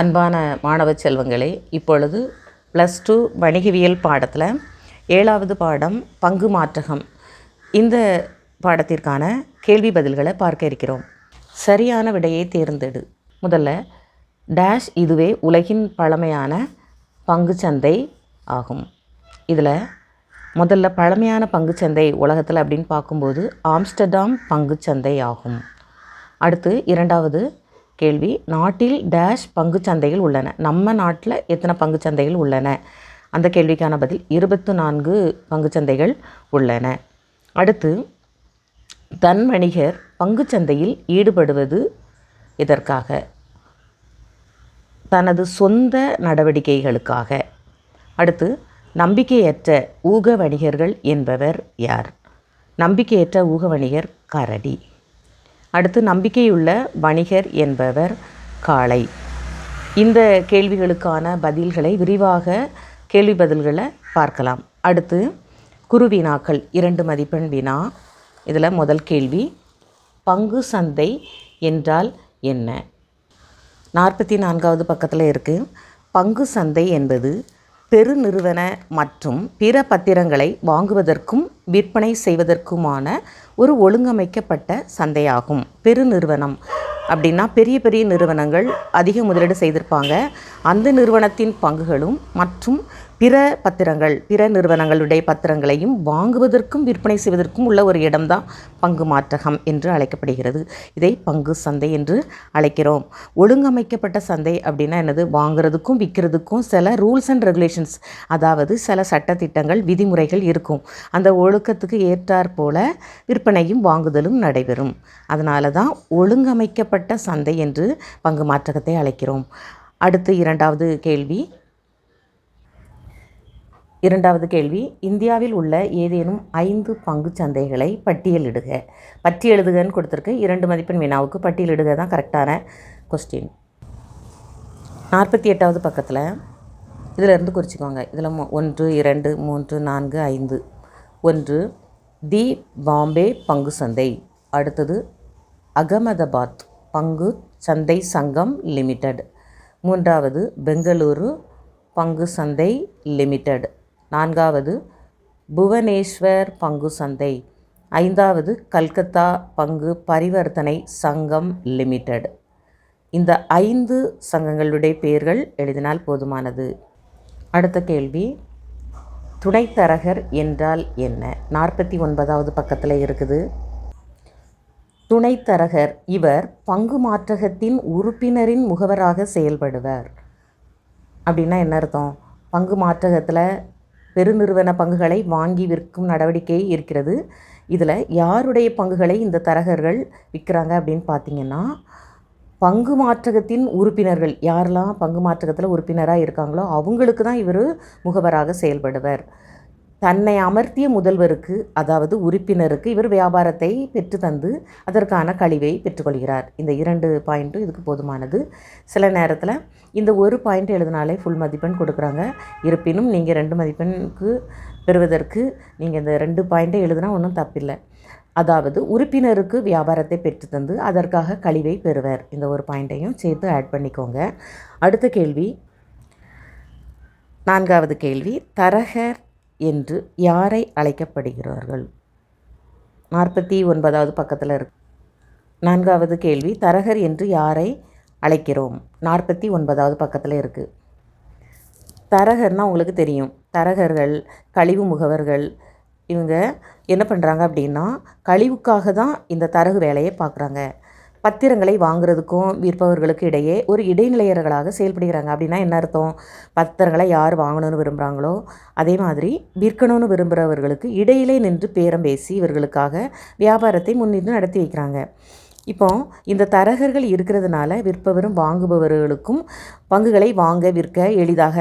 அன்பான மாணவ செல்வங்களே இப்பொழுது ப்ளஸ் டூ வணிகவியல் பாடத்தில் ஏழாவது பாடம் பங்கு மாற்றகம். இந்த பாடத்திற்கான கேள்வி பதில்களை பார்க்க இருக்கிறோம். சரியான விடையை தேர்ந்தெடு. முதல்ல டேஷ் இதுவே உலகின் பழமையான பங்குச்சந்தை ஆகும். இதில் முதல்ல பழமையான பங்குச்சந்தை உலகத்தில் அப்படின்னு பார்க்கும்போது ஆம்ஸ்டர்டாம் பங்குச்சந்தை ஆகும். அடுத்து இரண்டாவது கேள்வி. நாட்டில் டேஷ் பங்குச்சந்தைகள் உள்ளன. நம்ம நாட்டில் எத்தனை பங்குச்சந்தைகள் உள்ளன? அந்த கேள்விக்கான பதில் இருபத்து நான்கு பங்குச்சந்தைகள் உள்ளன. அடுத்து தன் வணிகர் பங்குச்சந்தையில் ஈடுபடுவது இதற்காக தனது சொந்த நடவடிக்கைகளுக்காக. அடுத்து நம்பிக்கையற்ற ஊக வணிகர்கள் என்பவர் யார்? நம்பிக்கையற்ற ஊக வணிகர் கரடி. அடுத்து நம்பிக்கையுள்ள வணிகர் என்பவர் காளை. இந்த கேள்விகளுக்கான பதில்களை விரிவாக கேள்வி பதில்களை பார்க்கலாம். அடுத்து குரு வினாக்கள் இரண்டு மதிப்பெண் வினா. இதில் முதல் கேள்வி பங்கு சந்தை என்றால் என்ன? நாற்பத்தி நான்காவது பக்கத்தில் இருக்குது பங்கு சந்தை என்பது பெருநிறுவன மற்றும் பிற பத்திரங்களை வாங்குவதற்கும் விற்பனை செய்வதற்குமான ஒரு ஒழுங்கமைக்கப்பட்ட சந்தையாகும். பெருநிறுவனம் அப்படின்னா பெரிய பெரிய நிறுவனங்கள் அதிக முதலீடு செய்திருப்பாங்க. அந்த நிறுவனத்தின் பங்குகளும் மற்றும் பிற பத்திரங்கள் பிற நிறுவனங்களுடைய பத்திரங்களையும் வாங்குவதற்கும் விற்பனை செய்வதற்கும் உள்ள ஒரு இடம்தான் பங்கு மாற்றகம் என்று அழைக்கப்படுகிறது. இதை பங்கு சந்தை என்று அழைக்கிறோம். ஒழுங்கமைக்கப்பட்ட சந்தை அப்படின்னா என்னது? வாங்குறதுக்கும் விற்கிறதுக்கும் சில ரூல்ஸ் அண்ட் ரெகுலேஷன்ஸ் அதாவது சில சட்டத்திட்டங்கள் விதிமுறைகள் இருக்கும். அந்த ஒழுக்கத்துக்கு ஏற்றாற் போல விற்பனையும் வாங்குதலும் நடைபெறும். அதனால தான் ஒழுங்கமைக்கப்பட்ட சந்தை என்று பங்கு மாற்றகத்தை அழைக்கிறோம். அடுத்து இரண்டாவது கேள்வி. இரண்டாவது கேள்வி இந்தியாவில் உள்ள ஏதேனும் ஐந்து பங்குச் சந்தைகளை பட்டியலிடுக. பட்டியலிடுகன்னு கொடுத்துருக்கு. இரண்டு மதிப்பெண் வினாவுக்கு பட்டியலிடுக தான் கரெக்டான கொஸ்டின் நாற்பத்தி எட்டாவது பக்கத்தில் இதில் இருந்து குறிச்சிக்கோங்க. இதில் மொ- ஒன்று இரண்டு மூன்று நான்கு ஐந்து. ஒன்று தி பாம்பே பங்கு சந்தை. அடுத்தது அகமதாபாத் பங்கு சந்தை சங்கம் லிமிடெட். மூன்றாவது பெங்களூரு பங்கு சந்தை லிமிடெட். நான்காவது புவனேஸ்வர் பங்கு சந்தை. ஐந்தாவது கல்கத்தா பங்கு பரிவர்த்தனை சங்கம் லிமிடெட். இந்த ஐந்து சங்கங்களுடைய பெயர்கள் எழுதினால் போதுமானது. அடுத்த கேள்வி துணைத்தரகர் என்றால் என்ன? நாற்பத்தி ஒன்பதாவது பக்கத்தில் இருக்குது. துணைத்தரகர் இவர் பங்கு மாற்றகத்தின் உறுப்பினரின் முகவராக செயல்படுவர். அப்படின்னா என்ன அர்த்தம்? பங்கு மாற்றகத்தில் பெருநிறுவன பங்குகளை வாங்கி விற்கும் நடவடிக்கை இருக்கிறது. இதில் யாருடைய பங்குகளை இந்த தரகர்கள் விற்கிறாங்க அப்படின்னு பார்த்தீங்கன்னா பங்கு மாற்றகத்தின் உறுப்பினர்கள் யாரெல்லாம் பங்கு மாற்றகத்தில் உறுப்பினராக இருக்காங்களோ அவங்களுக்கு தான் இவர் முகவராக செயல்படுவர். தன்னை அமர்த்திய முதல்வருக்கு அதாவது உறுப்பினருக்கு இவர் வியாபாரத்தை பெற்று தந்து அதற்கான கழிவை பெற்றுக்கொள்கிறார். இந்த இரண்டு பாயிண்ட்டும் இதுக்கு போதுமானது. சில நேரத்தில் இந்த ஒரு பாயிண்ட் எழுதினாலே ஃபுல் மதிப்பெண் கொடுக்குறாங்க. இருப்பினும் நீங்கள் ரெண்டு மதிப்பெண்ணுக்கு பெறுவதற்கு நீங்கள் இந்த ரெண்டு பாயிண்ட்டை எழுதினா ஒன்றும் தப்பில்லை. அதாவது உறுப்பினருக்கு வியாபாரத்தை பெற்று தந்து அதற்காக கழிவை பெறுவர். இந்த ஒரு பாயிண்ட்டையும் சேர்த்து ஆட் பண்ணிக்கோங்க. அடுத்த கேள்வி. நான்காவது கேள்வி. தரகர் என்று யாரை அழைக்கப்படுகிறார்கள்? நாற்பத்தி ஒன்பதாவது பக்கத்தில் இருக்கு. நான்காவது கேள்வி தரகர் என்று யாரை அழைக்கிறோம்? நாற்பத்தி ஒன்பதாவது பக்கத்தில் இருக்குது தரகர்னால் உங்களுக்கு தெரியும். தரகர்கள் கழிவு முகவர்கள் இவங்க என்ன பண்ணுறாங்க அப்படின்னா கழிவுக்காக தான் இந்த தரகு வேலையை பார்க்குறாங்க. பத்திரங்களை வாங்குறதுக்கும் விற்பவர்களுக்கு இடையே ஒரு இடைநிலையர்களாக செயல்படுகிறாங்க. அப்படின்னா என்ன அர்த்தம்? பத்திரங்களை யார் வாங்கணும்னு விரும்புகிறாங்களோ அதே மாதிரி விற்கணும்னு விரும்புகிறவர்களுக்கு இடையிலே நின்று பேரம் பேசி இவர்களுக்காக வியாபாரத்தை முன்னின்று நடத்தி வைக்கிறாங்க. இப்போ இந்த தரகர்கள் இருக்கிறதுனால விற்பவரும் வாங்குபவர்களுக்கும் பங்குகளை வாங்க விற்க எளிதாக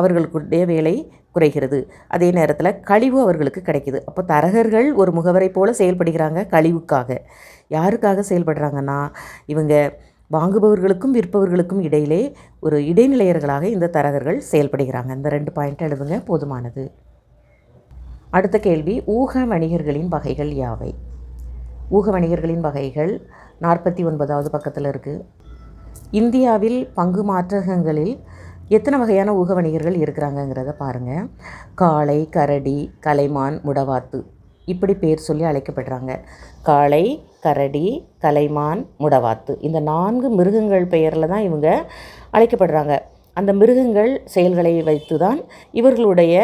அவர்களுக்குடைய வேலை குறைகிறது. அதே நேரத்தில் கழிவு அவர்களுக்கு கிடைக்கிது. அப்போ தரகர்கள் ஒரு முகவரை போல செயல்படுகிறாங்க கழிவுக்காக. யாருக்காக செயல்படுறாங்கன்னா இவங்க வாங்குபவர்களுக்கும் விற்பவர்களுக்கும் இடையிலே ஒரு இடைநிலையர்களாக இந்த தரகர்கள் செயல்படுகிறாங்க. இந்த ரெண்டு பாயிண்ட் எழுதுங்க. போதுமானது. அடுத்த கேள்வி ஊக வணிகர்களின் வகைகள் யாவை? ஊக வணிகர்களின் வகைகள் நாற்பத்தி ஒன்பதாவது பக்கத்தில் இருக்குது இந்தியாவில் பங்கு மாற்றகங்களில் எத்தனை வகையான ஊக வணிகர்கள் இருக்கிறாங்கங்கிறத பாருங்கள் காளை கரடி கலைமான் முடவாத்து. இப்படி பேர் சொல்லி அழைக்கப்படுறாங்க. காளை கரடி கலைமான் முடவாத்து. இந்த நான்கு மிருகங்கள் பெயரில் தான் இவங்க அழைக்கப்படுறாங்க. அந்த மிருகங்கள் செயல்களை வைத்து தான் இவர்களுடைய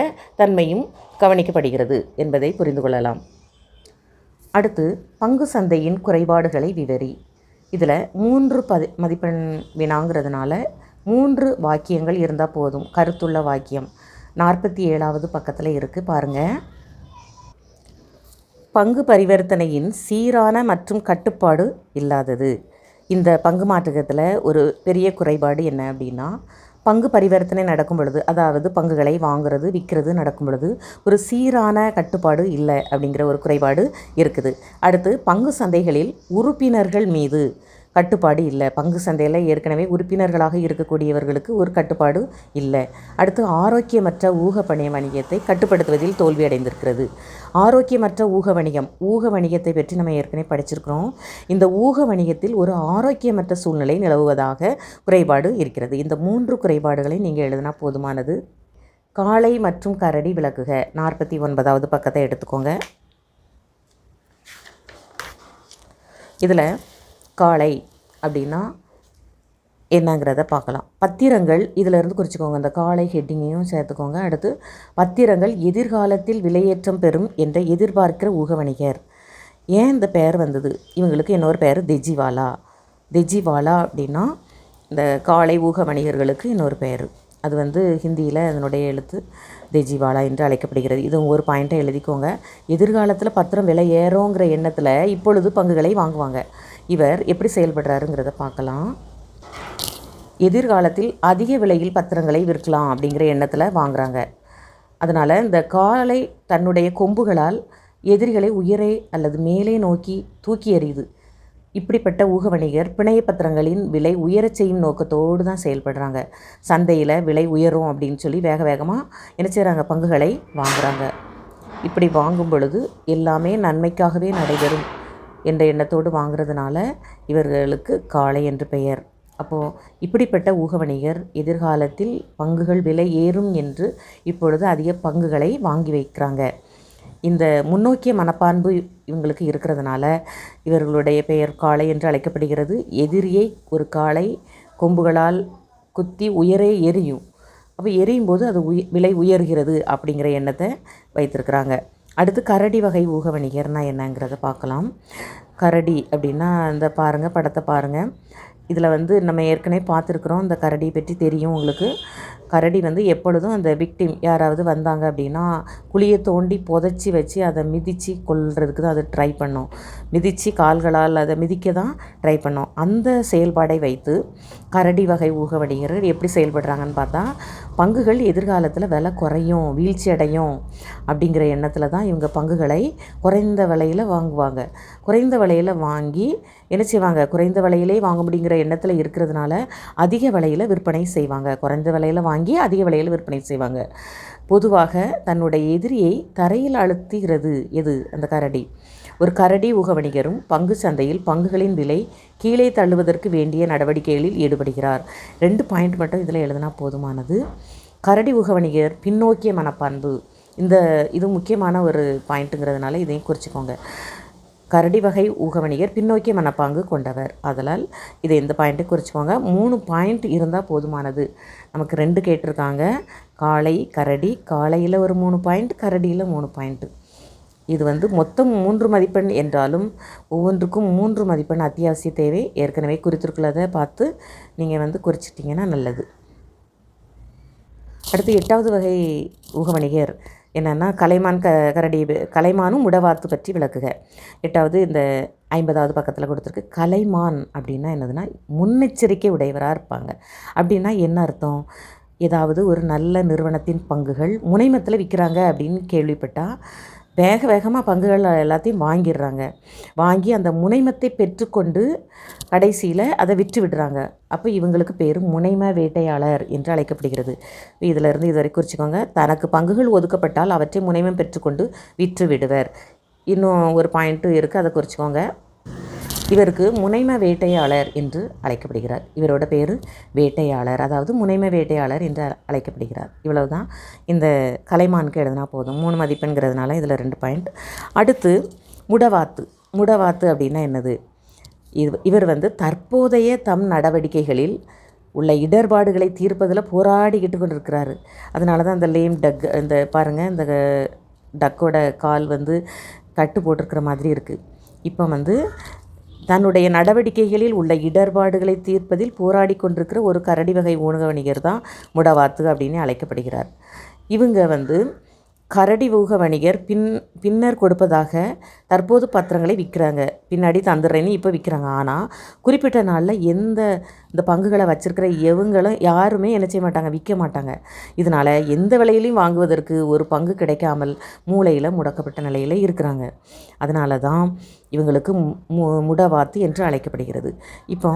தன்மையும் கவனிக்கப்படுகிறது என்பதை புரிந்து கொள்ளலாம். அடுத்து பங்கு சந்தையின் குறைபாடுகளை விவரி. இதில் மூன்று பதி மதிப்பெண் வினாங்கிறதுனால மூன்று வாக்கியங்கள் இருந்தால் போதும். கருத்துள்ள வாக்கியம். நாற்பத்தி ஏழாவது பக்கத்தில் இருக்குது பாருங்கள் பங்கு பரிவர்த்தனையின் சீரான மற்றும் கட்டுப்பாடு இல்லாதது. இந்த பங்கு மாற்றத்தில் ஒரு பெரிய குறைபாடு என்ன அப்படின்னா பங்கு பரிவர்த்தனை நடக்கும் பொழுது அதாவது பங்குகளை வாங்குறது விற்கிறது நடக்கும் பொழுது ஒரு சீரான கட்டுப்பாடு இல்லை அப்படிங்கிற ஒரு குறைபாடு இருக்குது. அடுத்து பங்கு சந்தைகளில் உறுப்பினர்கள் மீது கட்டுப்பாடு இல்லை. பங்கு சந்தையில் ஏற்கனவே உறுப்பினர்களாக இருக்கக்கூடியவர்களுக்கு ஒரு கட்டுப்பாடு இல்லை. அடுத்து ஆரோக்கியமற்ற ஊக பணிய வணிகத்தை கட்டுப்படுத்துவதில் தோல்வி அடைந்திருக்கிறது ஆரோக்கியமற்ற ஊக வணிகம் ஊக வணிகத்தை பற்றி நம்ம ஏற்கனவே படிச்சிருக்கிறோம். இந்த ஊக வணிகத்தில் ஒரு ஆரோக்கியமற்ற சூழ்நிலை நிலவுவதாக குறைபாடு இருக்கிறது. இந்த மூன்று குறைபாடுகளை நீங்கள் எழுதினா போதுமானது. காளை மற்றும் கரடி விளக்குக. நாற்பத்தி ஒன்பதாவது பக்கத்தை எடுத்துக்கோங்க. இதில் காளை அப்படின்னா என்னங்கிறத பார்க்கலாம். பத்திரங்கள் இதிலிருந்து குறிச்சிக்கோங்க. அந்த காளை ஹெட்டிங்கையும் சேர்த்துக்கோங்க. அடுத்து பத்திரங்கள் எதிர்காலத்தில் விலையேற்றம் பெறும் என்ற எதிர்பார்க்கிற ஊக வணிகர் ஏன் இந்த பெயர் வந்தது? இவங்களுக்கு இன்னொரு பெயர் தெஜிவாலா. தெஜிவாலா அப்படின்னா இந்த காளை ஊக வணிகர்களுக்கு இன்னொரு பெயர். அது வந்து ஹிந்தியில் அதனுடைய எழுத்து தெஜிவாலா என்று அழைக்கப்படுகிறது. இது ஒரு பாயிண்ட்டை எழுதிக்கோங்க. எதிர்காலத்தில் பத்திரம் விலை ஏறோங்கிற எண்ணத்தில் இப்பொழுது பங்குகளை வாங்குவாங்க. இவர் எப்படி செயல்படுறாருங்கிறத பார்க்கலாம். எதிர்காலத்தில் அதிக விலையில் பத்திரங்களை விற்கலாம் அப்படிங்கிற எண்ணத்தில் வாங்குறாங்க. அதனால் இந்த காலை தன்னுடைய கொம்புகளால் எதிரிகளை உயரே அல்லது மேலே நோக்கி தூக்கி எறியுது. இப்படிப்பட்ட ஊக வணிகர் பிணைய பத்திரங்களின் விலை உயரச் செய்யும் நோக்கத்தோடு தான் செயல்படுறாங்க. சந்தையில் விலை உயரும் அப்படின்னு சொல்லி வேக வேகமாக என்ன செய்கிறாங்க பங்குகளை வாங்குகிறாங்க இப்படி வாங்கும் பொழுது எல்லாமே நன்மைக்காகவே நடைபெறும். என்ற எண்ணத்தோடு வாங்குறதுனால இவர்களுக்கு காளை என்று பெயர். அப்போது இப்படிப்பட்ட ஊக வணிகர் எதிர்காலத்தில் பங்குகள் விலை ஏறும் என்று இப்பொழுது அதிக பங்குகளை வாங்கி வைக்கிறாங்க. இந்த முன்னோக்கிய மனப்பான்பு இவங்களுக்கு இருக்கிறதுனால இவர்களுடைய பெயர் காளை என்று அழைக்கப்படுகிறது. எதிரியை ஒரு காளை கொம்புகளால் குத்தி உயரே எரியும் அப்போ எரியும் போது அது உய விலை உயர்கிறது அப்படிங்கிற எண்ணத்தை வைத்திருக்கிறாங்க. அடுத்து கரடி வகை ஊக வணிகர்னால் என்னங்கிறத பார்க்கலாம். கரடி அப்படின்னா இந்த பாருங்கள் படத்தை பாருங்கள் இதில் வந்து நம்ம ஏற்கனவே பார்த்துருக்குறோம் இந்த கரடியை பற்றி தெரியும் உங்களுக்கு. கரடி வந்து எப்பொழுதும் அந்த விக்டிம் யாராவது வந்தாங்க அப்படின்னா குழியை தோண்டி புதைச்சி வச்சு அதை மிதித்து கொள்றதுக்கு தான் அது ட்ரை பண்ணும். மிதித்து கால்களால் அதை மிதிக்க தான் ட்ரை பண்ணோம். அந்த செயல்பாடை வைத்து கரடி வகை ஊக வணிகர்கள் எப்படி செயல்படுறாங்கன்னு பார்த்தா பங்குகள் எதிர்காலத்தில் விலை குறையும் வீழ்ச்சி அடையும் அப்படிங்கிற எண்ணத்தில் தான் இவங்க பங்குகளை குறைந்த விலையில் வாங்குவாங்க. குறைந்த விலையில் வாங்கி என்ன செய்வாங்க? குறைந்த விலையிலே வாங்க முடியுங்கிற எண்ணத்தில் இருக்கிறதுனால அதிக விலையில் விற்பனை செய்வாங்க. குறைந்த விலையில் வாங்கி அதிக விலையில் விற்பனை செய்வாங்க. பொதுவாக தன்னுடைய எதிரியை தரையில் அழுத்துகிறது எது? அந்த கரடி. ஒரு கரடி ஊக வணிகரும் பங்கு சந்தையில் பங்குகளின் விலை கீழே தள்ளுவதற்கு வேண்டிய நடவடிக்கைகளில் ஈடுபடுகிறார். ரெண்டு பாயிண்ட் மட்டும் இதில் எழுதினா போதுமானது. கரடி ஊக வணிகர் பின்னோக்கிய மனப்பான்பு. இந்த இது முக்கியமான ஒரு பாயிண்ட்டுங்கிறதுனால இதையும் குறிச்சிக்கோங்க. கரடி வகை ஊகவணிகர் பின்னோக்கிய மனப்பாங்கு கொண்டவர். அதனால் இதை இந்த பாயிண்ட்டை குறிச்சிக்கோங்க. மூணு பாயிண்ட் இருந்தால் போதுமானது. நமக்கு ரெண்டு கேட்டிருக்காங்க. காளை கரடி. காளையில் ஒரு மூணு பாயிண்ட் கரடியில் மூணு பாயிண்ட்டு இது வந்து மொத்தம் மூன்று மதிப்பெண் என்றாலும் ஒவ்வொன்றுக்கும் மூன்று மதிப்பெண் அத்தியாவசிய தேவை. ஏற்கனவே குறித்திருக்கிறத பார்த்து நீங்கள் வந்து குறிச்சிட்டிங்கன்னா நல்லது. அடுத்து எட்டாவது வகை ஊகவணிகர் என்னென்னா கலைமான் க கரடி கலைமானும் உடவாத்து பற்றி விளக்குக. எட்டாவது இந்த ஐம்பதாவது பக்கத்தில் கொடுத்துருக்கு. கலைமான் அப்படின்னா என்னதுன்னா முன்னெச்சரிக்கை உடையவராக இருப்பாங்க. அப்படின்னா என்ன அர்த்தம்? ஏதாவது ஒரு நல்ல நிறுவனத்தின் பங்குகள் முனைமத்தில் விற்கிறாங்க அப்படின்னு கேள்விப்பட்டால் வேக வேகமாக பங்குகள் எல்லாத்தையும் வாங்கிடுறாங்க. வாங்கி அந்த முனைமத்தை பெற்றுக்கொண்டு கடைசியில் அதை விற்று விடுறாங்க. அப்போ இவங்களுக்கு பேர் முனைம வேட்டையாளர் என்று அழைக்கப்படுகிறது. இதிலிருந்து இதுவரை குறிச்சிக்கோங்க. தனக்கு பங்குகள் ஒதுக்கப்பட்டால் அவற்றை முனைமம் பெற்றுக்கொண்டு விற்று விடுவர். இன்னும் ஒரு பாயிண்ட்டு இருக்குது அதை குறிச்சிக்கோங்க. இவருக்கு முனைம வேட்டையாளர் என்று அழைக்கப்படுகிறார். இவரோட பேர் வேட்டையாளர். அதாவது முனைம வேட்டையாளர் என்று அழைக்கப்படுகிறார். இவ்வளவு தான் இந்த கலைமானுக்கு எழுதினா போதும். மூணு மதிப்பெண்கிறதுனால இதில் ரெண்டு பாயிண்ட் அடுத்து முடவாத்து. முடவாத்து அப்படின்னா என்னது? இவ் இவர் வந்து தற்போதைய தம் நடவடிக்கைகளில் உள்ள இடர்பாடுகளை தீர்ப்பதில் போராடிக்கிட்டு கொண்டு இருக்கிறாரு அதனால தான் அந்த லேம் டக் இந்த பாருங்கள் இந்த டக்கோட கால் வந்து கட்டு போட்டிருக்கிற மாதிரி இருக்குது இப்போ வந்து தன்னுடைய நடவடிக்கைகளில் உள்ள இடர்பாடுகளை தீர்ப்பதில் போராடி கொண்டிருக்கிற ஒரு கரடி வகை ஊனக வணிகர் தான் முடவாத்து அப்படின்னு அழைக்கப்படுகிறார். இவங்க வந்து கரடி ஊக வணிகர் பின் பின்னர் கொடுப்பதாக தற்போது பத்திரங்களை விற்கிறாங்க. பின்னாடி தந்துடுறேன்னு இப்போ விற்கிறாங்க ஆனால் குறிப்பிட்ட நாளில் எந்த இந்த பங்குகளை வச்சுருக்கிற எவங்களும் யாருமே என்ன செய்ய மாட்டாங்க விற்க மாட்டாங்க. இதனால் எந்த விலையிலையும் வாங்குவதற்கு ஒரு பங்கு கிடைக்காமல் மூளையில் முடக்கப்பட்ட நிலையில் இருக்கிறாங்க. அதனால தான் இவங்களுக்கு மு முடவாத்து என்று அழைக்கப்படுகிறது. இப்போ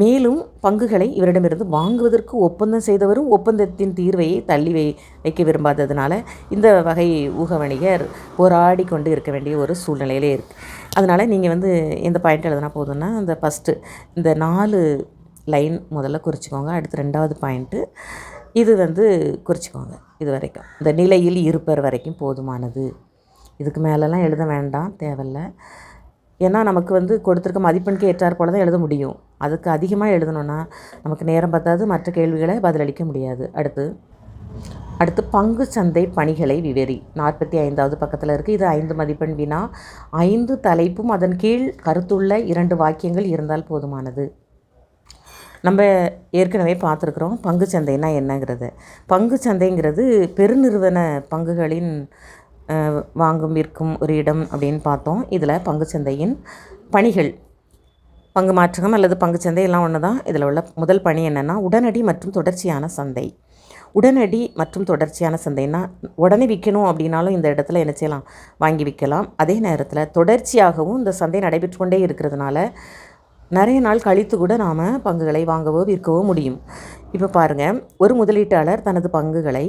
மேலும் பங்குகளை இவரிடமிருந்து வாங்குவதற்கு ஒப்பந்தம் செய்தவரும் ஒப்பந்தத்தின் தீர்வையை தள்ளி வை வைக்க விரும்பாததுனால இந்த வகை ஊக வணிகர் போராடி கொண்டு இருக்க வேண்டிய ஒரு சூழ்நிலை சூழ்நிலையிலே இருக்குது அதனால் நீங்கள் வந்து எந்த பாயிண்ட் எழுதுனா போதும்னா அந்த ஃபஸ்ட்டு இந்த நாலு லைன் முதல்ல குறிச்சிக்கோங்க. அடுத்து ரெண்டாவது பாயிண்ட்டு இது வந்து குறிச்சிக்கோங்க இது வரைக்கும். இந்த நிலையில் இருப்பர் வரைக்கும் போதுமானது. இதுக்கு மேலெலாம் எழுத வேண்டாம் தேவையில்லை. ஏன்னா நமக்கு வந்து கொடுத்துருக்க மதிப்பெண்க்கு ஏற்றார் போல தான் எழுத முடியும். அதுக்கு அதிகமாக எழுதணுன்னா நமக்கு நேரம் பத்தாது மற்ற கேள்விகளை பதிலளிக்க முடியாது. அடுத்து அடுத்து பங்கு சந்தை பணிகளை விவரி. நாற்பத்தி ஐந்தாவது பக்கத்தில் இருக்குது இது ஐந்து மதிப்பெண் வினா. ஐந்து தலைப்பும் அதன் கீழ் கருத்துள்ள இரண்டு வாக்கியங்கள் இருந்தால் போதுமானது. நம்ம ஏற்கனவே பார்த்துருக்குறோம். பங்கு சந்தைனா என்னங்கிறது. பங்கு சந்தைங்கிறது பெருநிறுவன பங்குகளின் வாங்கும் விற்கும் ஒரு இடம் அப்படின்னு பார்த்தோம். இதில் பங்குச்சந்தையின் பணிகள். பங்கு மாற்றகம் அல்லது பங்குச்சந்தை எல்லாம் ஒன்று தான் இதில் உள்ள முதல் பணி என்னென்னா உடனடி மற்றும் தொடர்ச்சியான சந்தை. உடனடி மற்றும் தொடர்ச்சியான சந்தைன்னா உடனே விற்கணும் அப்படின்னாலும் இந்த இடத்துல என்ன செய்யலாம்? வாங்கி விற்கலாம். அதே நேரத்தில் தொடர்ச்சியாகவும் இந்த சந்தை நடைபெற்று கொண்டே இருக்கிறதுனால நிறைய நாள் கழித்து கூட நாம் பங்குகளை வாங்கவோ விற்கவோ முடியும். இப்போ பாருங்கள் ஒரு முதலீட்டாளர் தனது பங்குகளை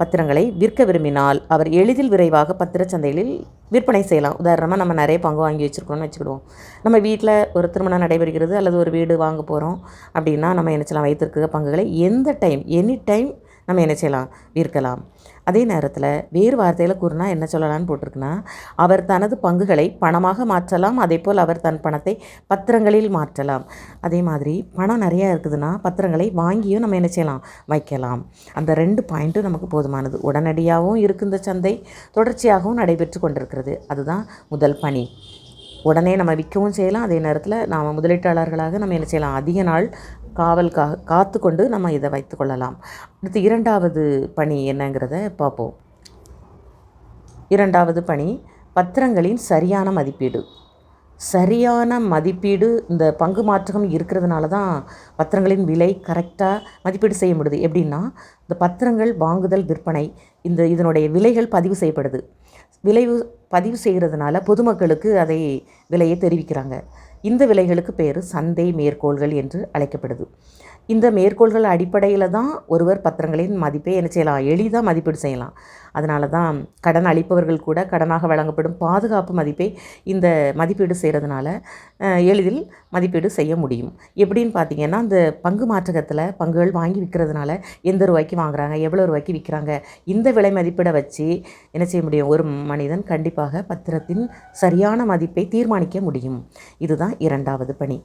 பத்திரங்களை விற்க விரும்பினால் அவர் எளிதில் விரைவாக பத்திரச்சந்தைகளில் விற்பனை செய்யலாம். உதாரணமாக நம்ம நிறைய பங்கு வாங்கி வச்சுருக்கோம்னு வச்சுக்கிடுவோம். நம்ம வீட்டில் ஒரு திருமணம் நடைபெறுகிறது அல்லது ஒரு வீடு வாங்க போகிறோம் அப்படின்னா நம்ம என்ன செய்யலாம்? வைத்திருக்க பங்குகளை எந்த டைம் எனி டைம் நம்ம என்ன செய்யலாம்? விற்கலாம். அதே நேரத்தில் வேறு வார்த்தையில் கூறினா என்ன சொல்லலாம்னு போட்டிருக்குன்னா அவர் தனது பங்குகளை பணமாக மாற்றலாம் அதே போல் அவர் தன் பணத்தை பத்திரங்களில் மாற்றலாம். அதே மாதிரி பணம் நிறையா இருக்குதுன்னா பத்திரங்களை வாங்கியும் நம்ம என்ன செய்யலாம்? வைக்கலாம். அந்த ரெண்டு பாயிண்ட்டும் நமக்கு போதுமானது. உடனடியாகவும் இருக்கு இந்த சந்தை தொடர்ச்சியாகவும் நடைபெற்று கொண்டிருக்கிறது. அதுதான் முதல் பணி. உடனே நம்ம விற்கவும் செய்யலாம். அதே நேரத்தில் நாம் முதலீட்டாளர்களாக நம்ம என்ன செய்யலாம்? அதிக நாள் காவல் கா காத்து கொண்டு நம்ம இதை வைத்துக்கொள்ளலாம். அடுத்து இரண்டாவது பணி என்னங்கிறத பார்ப்போம். இரண்டாவது பணி பத்திரங்களின் சரியான மதிப்பீடு. சரியான மதிப்பீடு இந்த பங்கு மாற்றகம் இருக்கிறதுனால தான் பத்திரங்களின் விலை கரெக்டாக மதிப்பீடு செய்ய முடியுது. எப்படின்னா இந்த பத்திரங்கள் வாங்குதல் விற்பனை இந்த இதனுடைய விலைகள் பதிவு செய்யப்படுது. விலை பதிவு செய்கிறதுனால பொதுமக்களுக்கு அதை விலையை தெரிவிக்கிறாங்க. இந்த விலைகளுக்கு பேர் சந்தை மேற்கோள்கள் என்று அழைக்கப்படுது. இந்த மேற்கோள்கள் அடிப்படையில் தான் ஒருவர் பத்திரங்களின் மதிப்பை என்ன செய்யலாம்? எளிதாக மதிப்பீடு செய்யலாம். அதனால தான் கடன் அளிப்பவர்கள் கூட கடனாக வழங்கப்படும் பாதுகாப்பு மதிப்பை இந்த மதிப்பீடு செய்கிறதுனால எளிதில் மதிப்பீடு செய்ய முடியும். எப்படின்னு பார்த்தீங்கன்னா இந்த பங்கு மாற்றகத்தில் பங்குகள் வாங்கி விற்கிறதுனால எந்த ரூபாய்க்கு வாங்குறாங்க? எவ்வளோ ரூபாய்க்கு விற்கிறாங்க இந்த விலை மதிப்பீடை வச்சு என்ன செய்ய முடியும்? ஒரு மனிதன் கண்டிப்பாக பத்திரத்தின் சரியான மதிப்பை தீர்மானிக்க முடியும். இதுதான் இரண்டாவது பணி.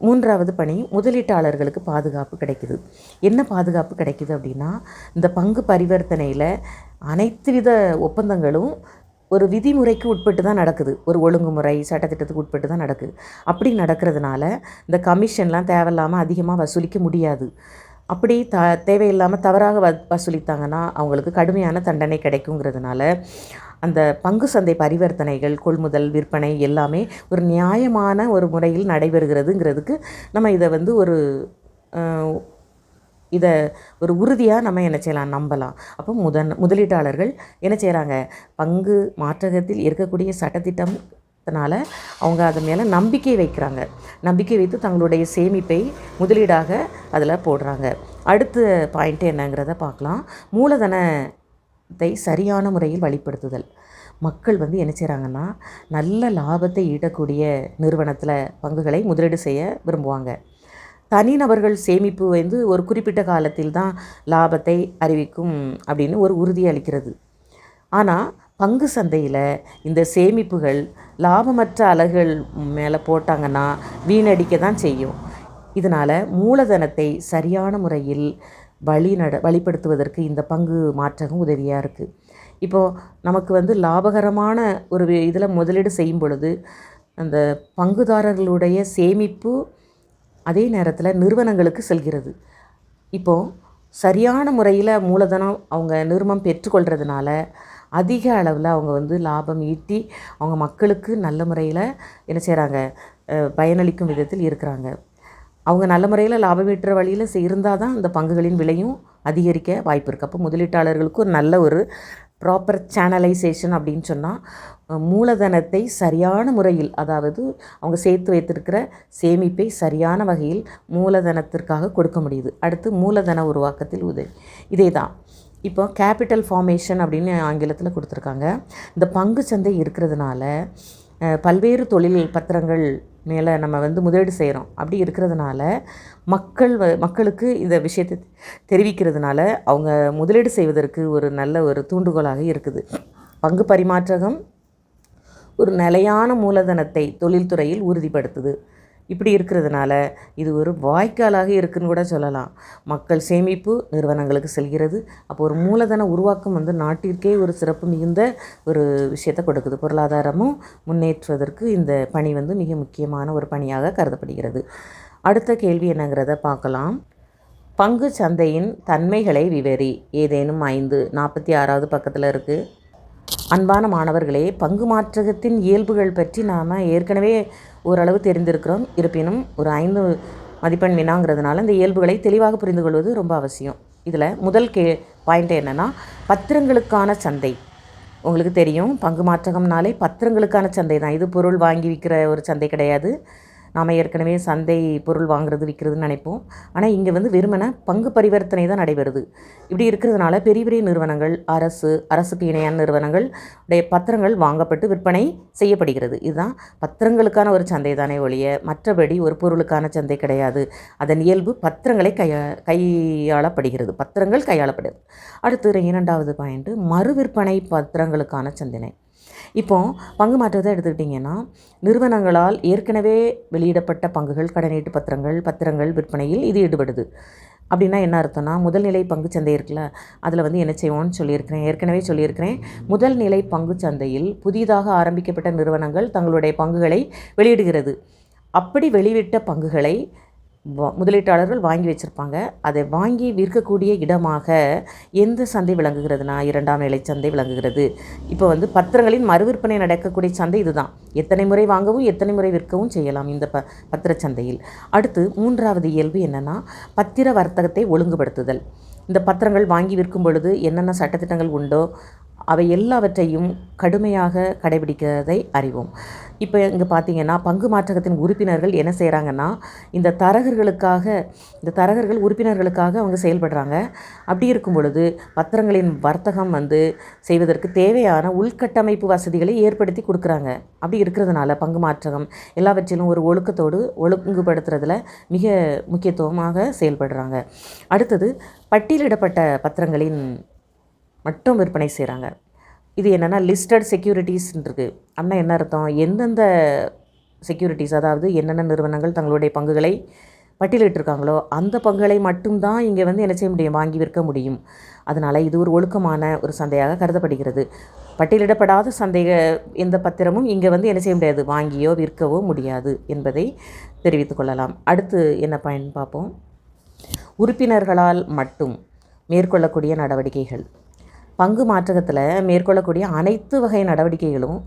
மூன்றாவது பணி முதலீட்டாளர்களுக்கு பாதுகாப்பு கிடைக்குது. என்ன பாதுகாப்பு கிடைக்குது அப்படின்னா இந்த பங்கு பரிவர்த்தனையில் அனைத்து வித ஒப்பந்தங்களும் ஒரு விதிமுறைக்கு உட்பட்டு தான் நடக்குது. ஒரு ஒழுங்குமுறை சட்டத்திட்டத்துக்கு உட்பட்டு தான் நடக்குது. அப்படி நடக்கிறதுனால இந்த கமிஷன்லாம் தேவையில்லாமல் அதிகமாக வசூலிக்க முடியாது. அப்படி த தேவையில்லாமல் தவறாக வ வசூலித்தாங்கன்னா அவங்களுக்கு கடுமையான தண்டனை கிடைக்குங்கிறதுனால அந்த பங்கு சந்தை பரிவர்த்தனைகள் கொள்முதல் விற்பனை எல்லாமே ஒரு நியாயமான ஒரு முறையில் நடைபெறுகிறதுங்கிறதுக்கு நம்ம இதை வந்து ஒரு இதை ஒரு உறுதியாக நம்ம என்ன செய்யலாம்? நம்பலாம். அப்போ முதன் முதலீட்டாளர்கள் என்ன செய்கிறாங்க பங்கு மாற்றகத்தில் இருக்கக்கூடிய சட்டத்திட்டம் அதனால் அவங்க அது மேலே நம்பிக்கை வைக்கிறாங்க. நம்பிக்கை வைத்து தங்களுடைய சேமிப்பை முதலீடாக அதில் போடுறாங்க. அடுத்த பாயிண்ட்டு என்னங்கிறத பார்க்கலாம். மூலதன தை சரியான முறையில் வழிப்படுத்துதல். மக்கள் வந்து என்ன செய்கிறாங்கன்னா நல்ல லாபத்தை ஈட்டக்கூடிய நிறுவனத்தில் பங்குகளை முதலீடு செய்ய விரும்புவாங்க. தனிநபர்கள் சேமிப்பு வந்து ஒரு குறிப்பிட்ட காலத்தில் தான் லாபத்தை அறிவிக்கும் அப்படின்னு ஒரு உறுதி அளிக்கிறது. ஆனால் பங்கு சந்தையில் இந்த சேமிப்புகள் லாபமற்ற அலகுகள் மேலே போட்டாங்கன்னா வீணடிக்க தான் செய்யும். இதனால் மூலதனத்தை சரியான முறையில் வழி நட வழிப்படுத்துவதற்கு இந்த பங்கு மாற்றகம் உதவியாக இருக்குது இப்போது நமக்கு வந்து லாபகரமான ஒரு இதில் முதலீடு செய்யும் பொழுது அந்த பங்குதாரர்களுடைய சேமிப்பு அதே நேரத்தில் நிறுவனங்களுக்கு செல்கிறது. இப்போது சரியான முறையில் மூலதனம் அவங்க நிறுவனம் பெற்றுக்கொள்கிறதுனால அதிக அளவில் அவங்க வந்து லாபம் ஈட்டி அவங்க மக்களுக்கு நல்ல முறையில் என்ன செய்கிறாங்க பயனளிக்கும் விதத்தில் இருக்கிறாங்க. அவங்க நல்ல முறையில் லாபம் ஈட்டுற வழியில் இருந்தால் தான் அந்த பங்குகளின் விலையும் அதிகரிக்க வாய்ப்பு இருக்குது அப்போ முதலீட்டாளர்களுக்கு ஒரு நல்ல ஒரு ப்ராப்பர் சேனலைசேஷன் அப்படின்னு சொன்னால் மூலதனத்தை சரியான முறையில் அதாவது அவங்க சேர்த்து வைத்திருக்கிற சேமிப்பை சரியான வகையில் மூலதனத்திற்காக கொடுக்க முடியுது. அடுத்து மூலதன உருவாக்கத்தில் உதவி. இதே தான் இப்போ கேபிட்டல் ஃபார்மேஷன் அப்படின்னு ஆங்கிலத்தில் கொடுத்துருக்காங்க. இந்த பங்கு சந்தை இருக்கிறதுனால பல்வேறு தொழில் பத்திரங்கள் மேலே நம்ம வந்து முதலீடு செய்கிறோம் அப்படி இருக்கிறதுனால மக்கள் வ மக்களுக்கு இந்த விஷயத்தை தெரிவிக்கிறதுனால அவங்க முதலீடு செய்வதற்கு ஒரு நல்ல ஒரு தூண்டுகோலாக இருக்குது. பங்கு பரிமாற்றகம் ஒரு நிலையான மூலதனத்தை தொழில்துறையில் உறுதிப்படுத்துது. இப்படி இருக்கிறதுனால இது ஒரு வாய்க்காலாக இருக்குன்னு கூட சொல்லலாம். மக்கள் சேமிப்பு நிறுவனங்களுக்கு செல்கிறது. அப்போ ஒரு மூலதன உருவாக்கம் வந்து நாட்டிற்கே ஒரு சிறப்பு மிகுந்த ஒரு விஷயத்தை கொடுக்குது. பொருளாதாரமும் முன்னேற்றுவதற்கு இந்த பணி வந்து மிக முக்கியமான ஒரு பணியாக கருதப்படுகிறது. அடுத்த கேள்வி என்னங்கிறத பார்க்கலாம். பங்கு சந்தையின் தன்மைகளை விவரி. ஏதேனும் ஐந்து நாற்பத்தி ஆறாவது பக்கத்தில் இருக்குது அன்பான மாணவர்களே பங்கு மாற்றகத்தின் இயல்புகள் பற்றி நாம் ஏற்கனவே ஓரளவு தெரிந்திருக்கிறோம். இருப்பினும் ஒரு ஐந்து மதிப்பெண் வினாங்கிறதுனால இந்த இயல்புகளை தெளிவாக புரிந்து கொள்வது ரொம்ப அவசியம். இதில் முதல் கே பாயிண்ட் என்னென்னா பத்திரங்களுக்கான சந்தை. உங்களுக்கு தெரியும் பங்கு மாற்றகம்னாலே பத்திரங்களுக்கான சந்தை தான் இது பொருள் வாங்கி விற்கிற ஒரு சந்தை கிடையாது. நாம் ஏற்கனவே சந்தை பொருள் வாங்குறது விற்கிறதுன்னு நினைப்போம். ஆனால் இங்கே வந்து வெறுமனை பங்கு பரிவர்த்தனை தான் நடைபெறுது. இப்படி இருக்கிறதுனால பெரிய பெரிய நிறுவனங்கள் அரசு அரசுக்கு இணையான நிறுவனங்கள் உடைய பத்திரங்கள் வாங்கப்பட்டு விற்பனை செய்யப்படுகிறது. இதுதான் பத்திரங்களுக்கான ஒரு சந்தை தானே ஒழிய மற்றபடி ஒரு பொருளுக்கான சந்தை கிடையாது. அதன் இயல்பு பத்திரங்களை கையா கையாளப்படுகிறது. பத்திரங்கள் கையாளப்படுது அடுத்து இரண்டாவது பாயிண்ட்டு மறு விற்பனை பத்திரங்களுக்கான சந்தனை இப்போது பங்கு மாற்றத்தை எடுத்துக்கிட்டிங்கன்னா நிறுவனங்களால் ஏற்கனவே வெளியிடப்பட்ட பங்குகள் கடனீட்டு பத்திரங்கள் பத்திரங்கள் விற்பனையில் இது ஈடுபடுது. அப்படின்னா என்ன அர்த்தம்னா முதல்நிலை பங்கு சந்தை இருக்குல்ல அதில் வந்து என்ன செய்வோம்னு சொல்லியிருக்கிறேன் ஏற்கனவே சொல்லியிருக்கிறேன். முதல் நிலை பங்கு சந்தையில் புதிதாக ஆரம்பிக்கப்பட்ட நிறுவனங்கள் தங்களுடைய பங்குகளை வெளியிடுகிறது. அப்படி வெளியிட்ட பங்குகளை முதலீட்டாளர்கள் வாங்கி வச்சுருப்பாங்க. அதை வாங்கி விற்கக்கூடிய இடமாக எந்த சந்தை விளங்குகிறதுனா இரண்டாம் நிலை சந்தை விளங்குகிறது. இப்போ வந்து பத்திரங்களின் மறுவிற்பனை நடக்கக்கூடிய சந்தை இதுதான். எத்தனை முறை வாங்கவும் எத்தனை முறை விற்கவும் செய்யலாம் இந்த ப பத்திரச்சந்தையில். அடுத்து மூன்றாவது இயல்பு என்னென்னா பத்திர வர்த்தகத்தை ஒழுங்குபடுத்துதல். இந்த பத்திரங்கள் வாங்கி விற்கும் பொழுது என்னென்ன சட்டத்திட்டங்கள் உண்டோ அவை எல்லாவற்றையும் கடுமையாக கடைபிடிக்கிறதை அறிவோம். இப்போ இங்கே பார்த்தீங்கன்னா பங்கு மாற்றகத்தின் உறுப்பினர்கள் என்ன செய்கிறாங்கன்னா இந்த தரகர்களுக்காக இந்த தரகர்கள் உறுப்பினர்களுக்காக அவங்க செயல்படுறாங்க. அப்படி இருக்கும் பொழுது பத்திரங்களின் வர்த்தகம் வந்து செய்வதற்கு தேவையான உள்கட்டமைப்பு வசதிகளை ஏற்படுத்தி கொடுக்குறாங்க. அப்படி இருக்கிறதுனால பங்கு மாற்றகம் எல்லாவற்றிலும் ஒரு ஒழுக்கத்தோடு ஒழுங்குபடுத்துறதுல மிக முக்கியத்துவமாக செயல்படுறாங்க. அடுத்தது பட்டியலிடப்பட்ட பத்திரங்களின் மட்டும் விற்பனை செய்கிறாங்க இது என்னென்னா லிஸ்டட் செக்யூரிட்டிஸ்ன்றது அப்படின்னா என்ன அர்த்தம்? எந்தெந்த செக்யூரிட்டிஸ் அதாவது என்னென்ன நிறுவனங்கள் தங்களுடைய பங்குகளை பட்டியலிட்டிருக்காங்களோ அந்த பங்குகளை மட்டும்தான் இங்கே வந்து என்ன செய்ய முடியும்? வாங்கி விற்க முடியும். அதனால் இது ஒரு ஒழுக்கமான ஒரு சந்தையாக கருதப்படுகிறது. பட்டியலிடப்படாத சந்தேக எந்த பத்திரமும் இங்கே வந்து என்ன செய்ய முடியாது? வாங்கியோ விற்கவோ முடியாது என்பதை தெரிவித்துக் கொள்ளலாம். அடுத்து என்ன பயன் பார்ப்போம்? உறுப்பினர்களால் மட்டும் மேற்கொள்ளக்கூடிய நடவடிக்கைகள். பங்கு மாற்றகத்தில் மேற்கொள்ளக்கூடிய அனைத்து வகை நடவடிக்கைகளும்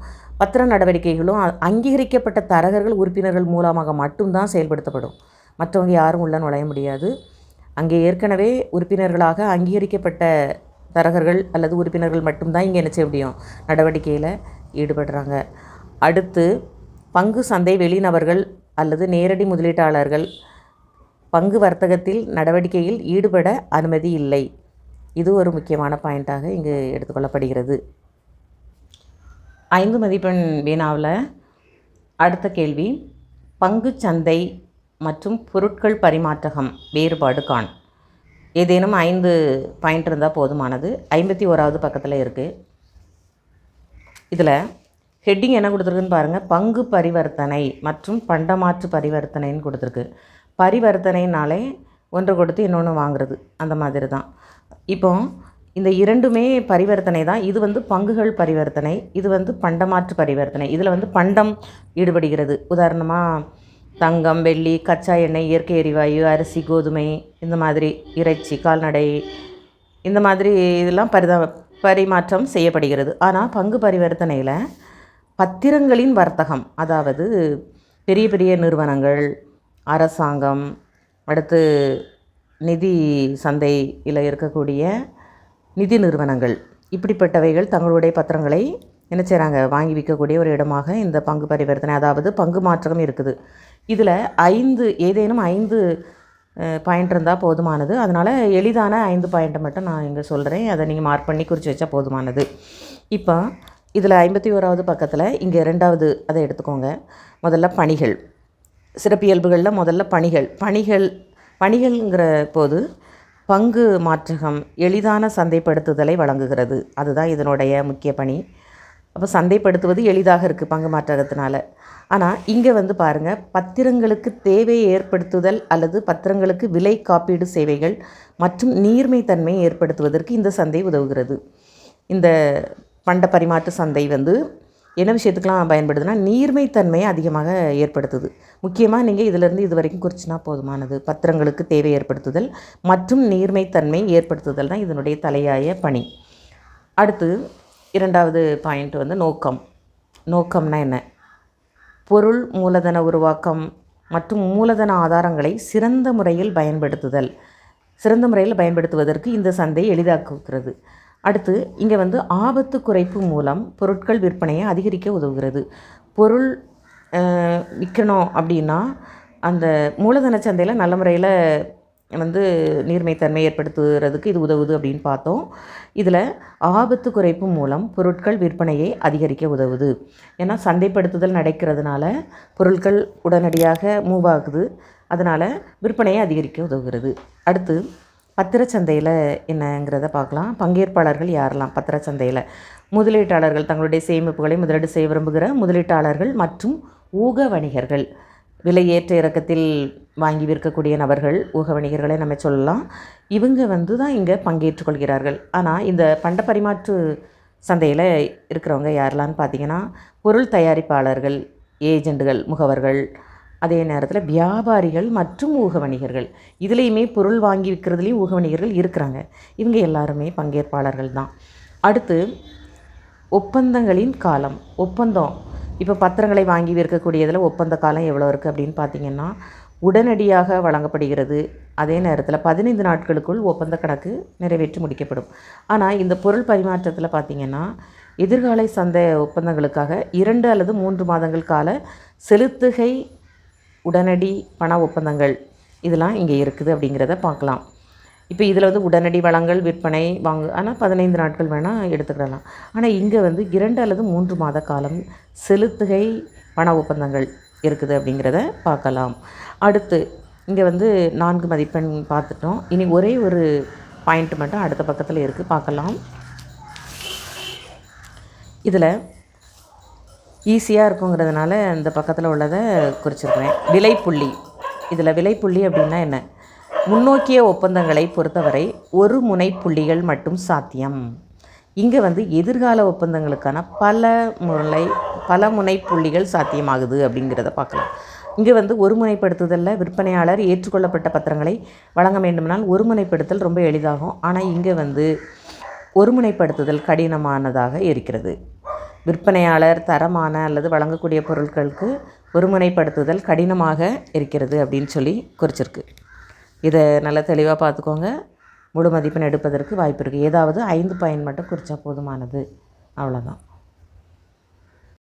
பத்திர நடவடிக்கைகளும் அங்கீகரிக்கப்பட்ட தரகர்கள் உறுப்பினர்கள் மூலமாக மட்டும்தான் செயல்படுத்தப்படும். மற்றவங்க யாரும் உள்ள நுழைய முடியாது. அங்கே ஏற்கனவே உறுப்பினர்களாக அங்கீகரிக்கப்பட்ட தரகர்கள் அல்லது உறுப்பினர்கள் மட்டும்தான் இங்கே என்ன செய்ய முடியும்? நடவடிக்கையில் ஈடுபடுறாங்க. அடுத்து பங்கு சந்தை வெளிநபர்கள் அல்லது நேரடி முதலீட்டாளர்கள் பங்கு வர்த்தகத்தில் நடவடிக்கையில் ஈடுபட அனுமதி இல்லை. இது ஒரு முக்கியமான பாயிண்ட்டாக இங்கு எடுத்துக்கொள்ளப்படுகிறது. ஐந்து மதிப்பெண் வீணாவில். அடுத்த கேள்வி. பங்குச் சந்தை மற்றும் பொருட்கள் பரிமாற்றகம் வேறுபாடு காண். ஏதேனும் ஐந்து பாயிண்ட் இருந்தால் போதுமானது. ஐம்பத்தி ஓராவது பக்கத்தில் இருக்குது இதில் ஹெட்டிங் என்ன கொடுத்துருக்குன்னு பாருங்கள் பங்கு பரிவர்த்தனை மற்றும் பண்டமாற்று பரிவர்த்தனைன்னு கொடுத்துருக்கு. பரிவர்த்தனைனாலே ஒன்று கொடுத்து இன்னொன்று வாங்குறது. அந்த மாதிரி தான் இப்போ இந்த இரண்டுமே பரிவர்த்தனை தான். இது வந்து பங்குகள் பரிவர்த்தனை இது வந்து பண்டமாற்று பரிவர்த்தனை. இதில் வந்து பண்டம் ஈடுபடுகிறது. உதாரணமாக தங்கம் வெள்ளி கச்சா எண்ணெய் இயற்கை எரிவாயு அரிசி கோதுமை இந்த மாதிரி இறைச்சி கால்நடை இந்த மாதிரி இதெல்லாம் பரிதா பரிமாற்றம் செய்யப்படுகிறது. ஆனால் பங்கு பரிவர்த்தனையில் பத்திரங்களின் வர்த்தகம் அதாவது பெரிய பெரிய நிறுவனங்கள் அரசாங்கம் அடுத்து நிதி சந்தையில் இருக்கக்கூடிய நிதி நிறுவனங்கள். இப்படிப்பட்டவைகள் தங்களுடைய பத்திரங்களை என்ன செய்கிறாங்க வாங்கி விற்கக்கூடிய ஒரு இடமாக இந்த பங்கு பரிவர்த்தனை அதாவது பங்கு மாற்றம் இருக்குது. இதில் ஐந்து ஏதேனும் ஐந்து பாயிண்ட் இருந்தால் போதுமானது. அதனால் எளிதான ஐந்து பாயிண்ட்டை மட்டும் நான் இங்கே சொல்கிறேன் அதை நீங்கள் மார்க் பண்ணி குறித்து வச்சா போதுமானது. இப்போ இதில் ஐம்பத்தி ஓராவது பக்கத்தில் இங்கே ரெண்டாவது அதை எடுத்துக்கோங்க. முதல்ல பணிகள். சிறப்பியல்புகளில் முதல்ல பணிகள். பணிகள் பணிகள்ங்கிற போது பங்கு மாற்றகம் எளிதான சந்தைப்படுத்துதலை வழங்குகிறது. அதுதான் இதனுடைய முக்கிய பணி. அப்போ சந்தைப்படுத்துவது எளிதாக இருக்குது பங்கு மாற்றகத்தினால. ஆனால் இங்கே வந்து பாருங்கள் பத்திரங்களுக்கு தேவையை ஏற்படுத்துதல் அல்லது பத்திரங்களுக்கு விலை காப்பீடு சேவைகள் மற்றும் நீர்மைத்தன்மை ஏற்படுத்துவதற்கு இந்த சந்தை உதவுகிறது. இந்த பண்ட பரிமாற்று சந்தை வந்து என்ன விஷயத்துக்கெலாம் பயன்படுதுன்னா நீர்மைத்தன்மையை அதிகமாக ஏற்படுத்துது. முக்கியமாக நீங்கள் இதிலிருந்து இது வரைக்கும் குறிச்சினா போதுமானது. பத்திரங்களுக்கு தேவை ஏற்படுத்துதல் மற்றும் நீர்மைத்தன்மை ஏற்படுத்துதல் தான் இதனுடைய தலையாய பணி. அடுத்து இரண்டாவது பாயிண்ட் வந்து நோக்கம். நோக்கம்னா என்ன? பொருள் மூலதன உருவாக்கம் மற்றும் மூலதன ஆதாரங்களை சிறந்த முறையில் பயன்படுத்துதல். சிறந்த முறையில் பயன்படுத்துவதற்கு இந்த சந்தை எளிதாக்குகிறது. அடுத்து இங்கே வந்து ஆபத்து குறைப்பு மூலம் பொருட்கள் விற்பனையை அதிகரிக்க உதவுகிறது. பொருள் விற்கணும் அப்படின்னா அந்த மூலதன சந்தையில் நல்ல முறையில் வந்து நீர்மைத்தன்மை ஏற்படுத்துகிறதுக்கு இது உதவுது அப்படின்னு பார்த்தோம். இதில் ஆபத்து குறைப்பு மூலம் பொருட்கள் விற்பனையை அதிகரிக்க உதவுது. ஏன்னா சந்தைப்படுத்துதல் நடக்கிறதுனால பொருட்கள் உடனடியாக மூவ் ஆகுது. அதனால் விற்பனையை அதிகரிக்க உதவுகிறது. அடுத்து பத்திரச்சந்தையில் என்னங்கிறத பார்க்கலாம். பங்கேற்பாளர்கள் யாரெல்லாம் பத்திரச்சந்தையில்? முதலீட்டாளர்கள் தங்களுடைய சேமிப்புகளை முதலீடு செய்ய விரும்புகிற முதலீட்டாளர்கள் மற்றும் ஊக வணிகர்கள் விலை ஏற்ற இறக்கத்தில் வாங்கி விற்கக்கூடிய நபர்கள் ஊக வணிகர்களை நம்ம சொல்லலாம். இவங்க வந்து தான் இங்கே பங்கேற்றுக்கொள்கிறார்கள் ஆனால் இந்த பண்ட பரிமாற்று சந்தையில் இருக்கிறவங்க யாரெல்லாம்னு பார்த்தீங்கன்னா பொருள் தயாரிப்பாளர்கள் ஏஜெண்டுகள் முகவர்கள் அதே நேரத்தில் வியாபாரிகள் மற்றும் ஊக வணிகர்கள் இதுலேயுமே பொருள் வாங்கி விற்கிறதுலேயும் ஊக வணிகர்கள் இருக்கிறாங்க. இவங்க எல்லாருமே பங்கேற்பாளர்கள் தான். அடுத்து ஒப்பந்தங்களின் காலம். ஒப்பந்தம். இப்போ பத்திரங்களை வாங்கி விற்கக்கூடியதில் ஒப்பந்த காலம் எவ்வளோ இருக்குது அப்படின்னு பார்த்தீங்கன்னா உடனடியாக வழங்கப்படுகிறது. அதே நேரத்தில் பதினைந்து நாட்களுக்குள் ஒப்பந்த கணக்கு நிறைவேற்றி முடிக்கப்படும். ஆனால் இந்த பொருள் பரிமாற்றத்தில் பார்த்திங்கன்னா எதிர்கால சந்தை ஒப்பந்தங்களுக்காக இரண்டு அல்லது மூன்று மாதங்கள் கால செலுத்துகை உடனடி பண ஒப்பந்தங்கள் இதெல்லாம் இங்கே இருக்குது அப்படிங்கிறத பார்க்கலாம். இப்போ இதில் வந்து உடனடி வளங்கள் விற்பனை வாங்கு ஆனால் பதினைந்து நாட்கள் வேணால் எடுத்துக்கிடலாம். ஆனால் இங்கே வந்து இரண்டு அல்லது மூன்று மாத காலம் செலுத்துகை பண ஒப்பந்தங்கள் இருக்குது அப்படிங்கிறத பார்க்கலாம். அடுத்து இங்கே வந்து நான்கு மதிப்பெண் பார்த்துட்டோம். இனி ஒரே ஒரு பாயிண்ட் மட்டும் அடுத்த பக்கத்தில் இருக்குது பார்க்கலாம். இதில் ஈஸியாக இருக்குங்கிறதுனால இந்த பக்கத்தில் உள்ளதை குறிச்சிருக்கிறேன். விலைப்புள்ளி. இதில் விலைப்புள்ளி அப்படின்னா என்ன? முன்னோக்கிய ஒப்பந்தங்களை பொறுத்தவரை ஒரு முனை புள்ளிகள் மட்டும் சாத்தியம். இங்கே வந்து எதிர்கால ஒப்பந்தங்களுக்கான பல முறை பல முனை புள்ளிகள் சாத்தியமாகுது அப்படிங்கிறத பார்க்கலாம். இங்கே வந்து ஒருமுனைப்படுத்துதலில் விற்பனையாளர் ஏற்றுக்கொள்ளப்பட்ட பத்திரங்களை வழங்க வேண்டுமானால் ஒருமுனைப்படுத்தல் ரொம்ப எளிதாகும். ஆனால் இங்கே வந்து ஒருமுனைப்படுத்துதல் கடினமானதாக இருக்கிறது. விற்பனையாளர் தரமான அல்லது வழங்கக்கூடிய பொருட்களுக்கு ஒருமுனைப்படுத்துதல் கடினமாக இருக்கிறது அப்படின்னு சொல்லி குறிச்சிருக்கு. இதை நல்லா தெளிவாக பார்த்துக்கோங்க. முழு மதிப்பெண் எடுப்பதற்கு வாய்ப்பு இருக்குது ஏதாவது ஐந்து பயன் மட்டும் குறித்தா போதுமானது. அவ்வளோதான்